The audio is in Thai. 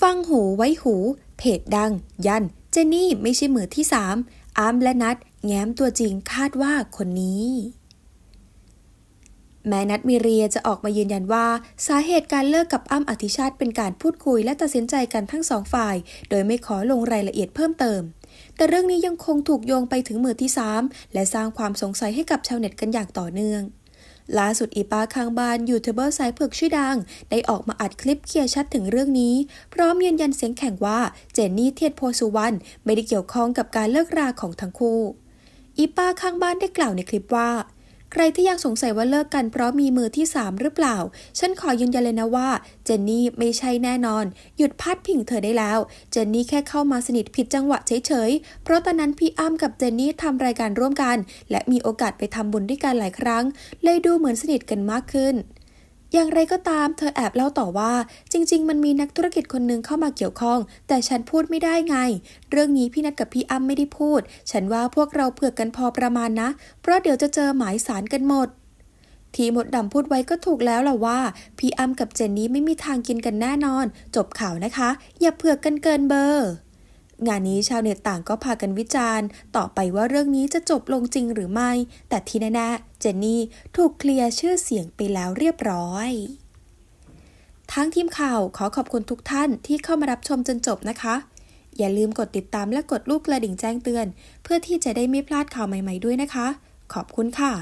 ฟังหูไว้หู เพจดัง ยัน เจนี่ไม่ใช่มือที่สามอาร์มและนัดแง้มตัวจริงคาดว่าคนนี้ แม้นัดมีเรียจะออกมายืนยันว่า สาเหตุการเลิกกับอ้ำอธิชาติเป็นการพูดคุยและตัดสินใจกันทั้งสองฝ่าย โดยไม่ขอลงรายละเอียดเพิ่มเติม แต่เรื่องนี้ยังคงถูกโยงไปถึงมือที่ 3 และสร้างความสงสัยให้กับชาวเน็ตกันอย่างต่อเนื่อง ล่าสุดอีป้าข้างบ้านยูทูบเบอร์สายเผือกชื่อดัง ได้ออกมาอัดคลิปเคลียร์ชัดถึงเรื่องนี้ พร้อมยืนยันเสียงแข็งว่าเจนนี่เทียดโพสุวรรณไม่ได้เกี่ยวข้องกับการเลิกราของทั้งคู่อีป้าข้างบ้านได้กล่าวในคลิปว่า ใครที่ยังสงสัยว่าเลิกกันเพราะมีมือที่สามหรือเปล่า ฉันขอยืนยันเลยนะว่า เจนนี่ไม่ใช่แน่นอน หยุดพาดพิงเธอได้แล้ว เจนนี่แค่เข้ามาสนิทผิดจังหวะเฉยๆ เพราะตอนนั้นพี่อ้ำกับเจนนี่ทำรายการร่วมกัน และมีโอกาสไปทำบุญด้วยกันหลายครั้ง เลยดูเหมือนสนิทกันมากขึ้น อย่างไรก็ตามเธอแอบเล่าต่อว่า จริง ๆ มันมีนักธุรกิจคนหนึ่งเข้ามาเกี่ยวข้อง แต่ฉันพูดไม่ได้ไง เรื่องนี้พี่นัดกับพี่อ้ำไม่ได้พูด ฉันว่าพวกเราเผื่อกันพอประมาณนะ เพราะเดี๋ยวจะเจอหมายสารกันหมด ที่มดดำพูดไว้ก็ถูกแล้วล่ะว่า พี่อ้ำกับเจนนี่ไม่มีทางกินกันแน่นอน จบข่าวนะคะ อย่าเผื่อกันเกินเบอร์งานนี้ชาวเน็ตต่างก็พากันวิจารณ์ ต่อไปว่าเรื่องนี้จะจบลงจริงหรือไม่ แต่ที่แน่ๆ จนนี่ถูกเคลียร์ชื่อเสียงไปแล้วเรียบร้อยทั้งทีมข่าวขอขอบคุณทุกท่านที่เข้ามารับชมจนจบนะคะ อย่าลืมกดติดตามและกดลูกกระดิ่งแจ้งเตือน เพื่อที่จะได้ไม่พลาดข่าวใหม่ๆด้วยนะคะ ขอบคุณค่ะ